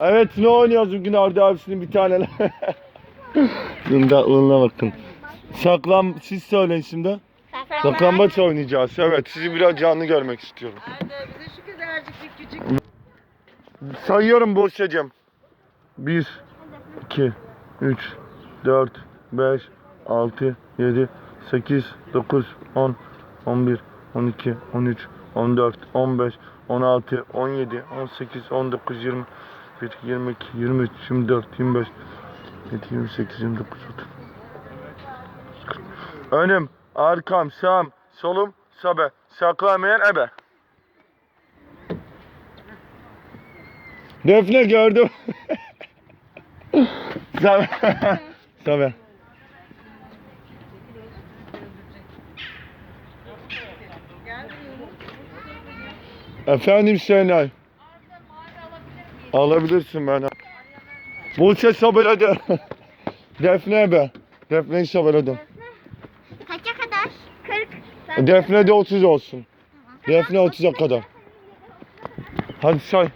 Evet ne oynuyoruz bugün Arda abisinin bir tane. Şunun tatlılığına bakın. Saklan siz söyleyin şimdi. Saklambaç oynayacağız. Evet sizi biraz canlı görmek istiyorum. Hadi bize şu kadarcık bir küçük. Sayıyorum Buse'cim. 1, 2, 3, 4, 5, 6, 7, 8, 9, 10, 11, 12, 13, 14, 15, 16, 17, 18, 19, 20, 21, 22, 23, 24, 25, 27, 28, 29, 30. Önüm, arkam, sağım, solum, sabe. Saklamayan ebe. Defne gördüm. Sabe. Sabe. Efendim Şenay. Alabilirsin bana. Buse sabırladı. Defne be. Defne'yi sabırladım. Kaça kadar? 40. Defne de 30 olsun. Defne 30'a kadar. Hadi say.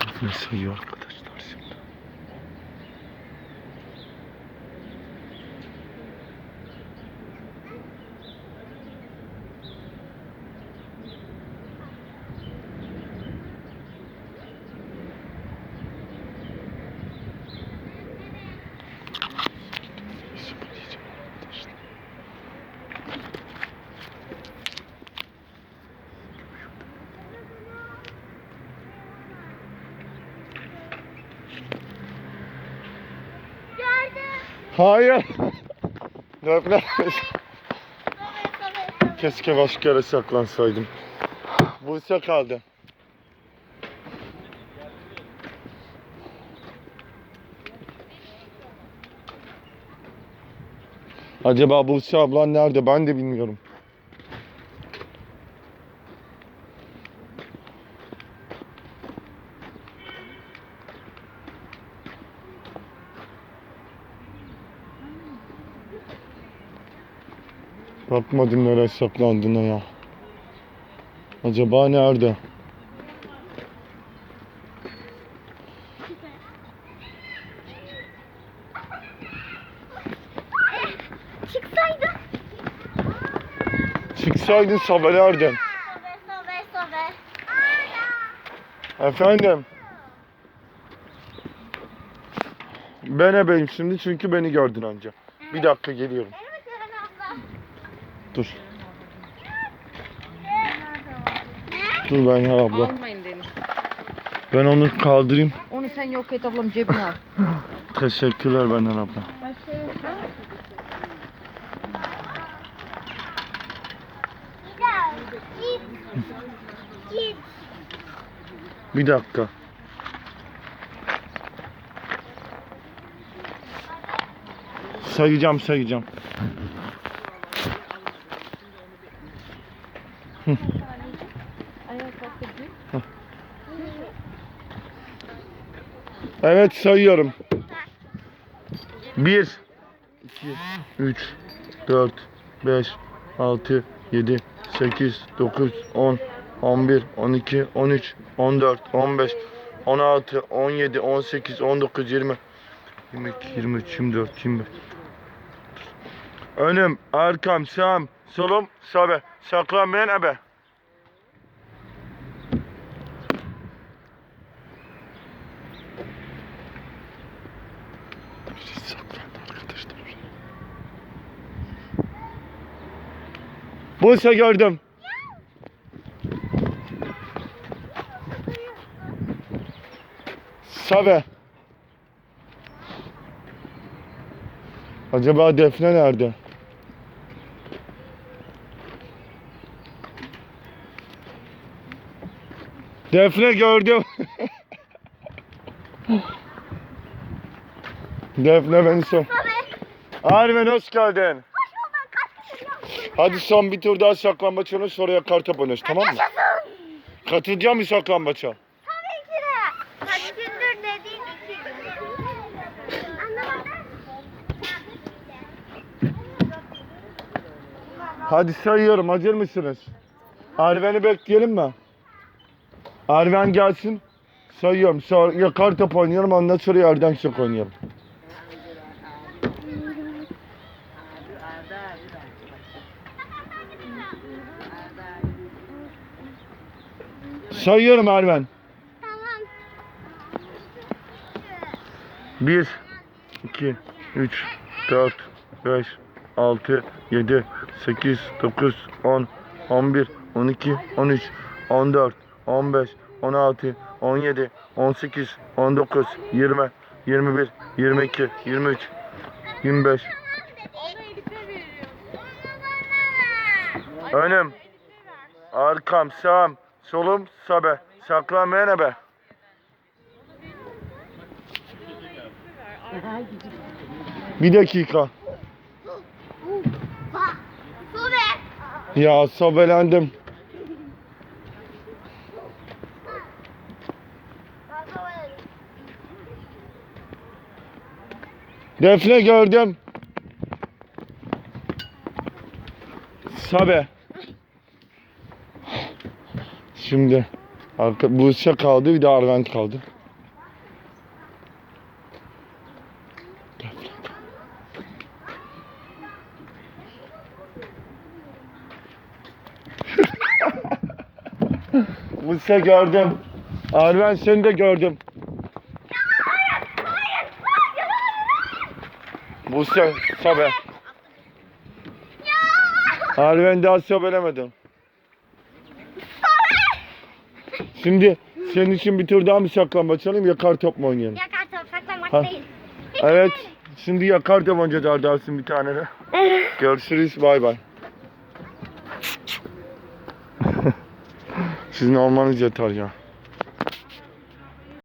Defne sayıyor Gördüm. Hayır. Sobe. Keşke başka yere saklansaydım. Buse kaldı. Acaba Buse ablan nerede? Ben de bilmiyorum. Bakmadım nereye saklandığına ya. Acaba nerede? Çıksaydım. Çıksaydın sabelerdin. Sobe sobe sobe. Efendim? Ben ebeyim şimdi çünkü beni gördün önce. Bir dakika geliyorum. Abla. Dur. Dur ben ya abla. Almayın Deniz. Ben onu kaldırayım. Onu sen yok et ablam cebine al. Teşekkürler benden abla. Bir dakika. Sayacağım sayacağım. Evet sayıyorum. 1 2 3 4 5 6 7 8 9 10 11 12 13 14 15 16 17 18 19 20 22 23 24 25 Önüm, arkam, sağım, solum, sabe. Saklanmayan ebe. Buse gördüm. Sabe. Acaba Defne nerede? Defne gördüm. Defne beni son. Arven hoş geldin. Hadi son bir tur daha saklambaç oynuyoruz sonra kartop oynuyoruz tamam mı? Yaşasın. Katılacağım mı saklambaça? Tabii ki de. Kaç gündür dediğin iki. Hadi sayıyorum hazır mısınız? Arven'i bekleyelim mi? Arven gelsin. Sayıyorum. Sonra ya kartop oynayalım ondan sonra yerden çok oynayalım. Sayıyorum Arven. Tamam. 1 2 3 4 5 6 7 8 9 10 11 12 13 14 15 16 17 18 19 20 21 22 23 25 Önüm Arkam sağım solum sabe. Saklanmaya ne be. Bir dakika. Ya sobelendim Defne gördüm. Sabe. Şimdi arka Buse kaldı bir de Arven kaldı. Buse gördüm. Arven seni de gördüm. Buse, Sabe. Arven daha sobelemedim. Şimdi senin için bir tur daha mı saklambaç çalayım yakar top mu oynayalım? Yakar top saklamak Ha. değil. Evet. Şimdi yakar top oynayacağız Ardarsın bir tane de. Görüşürüz bay bay. Sizin olmanız yeter ya.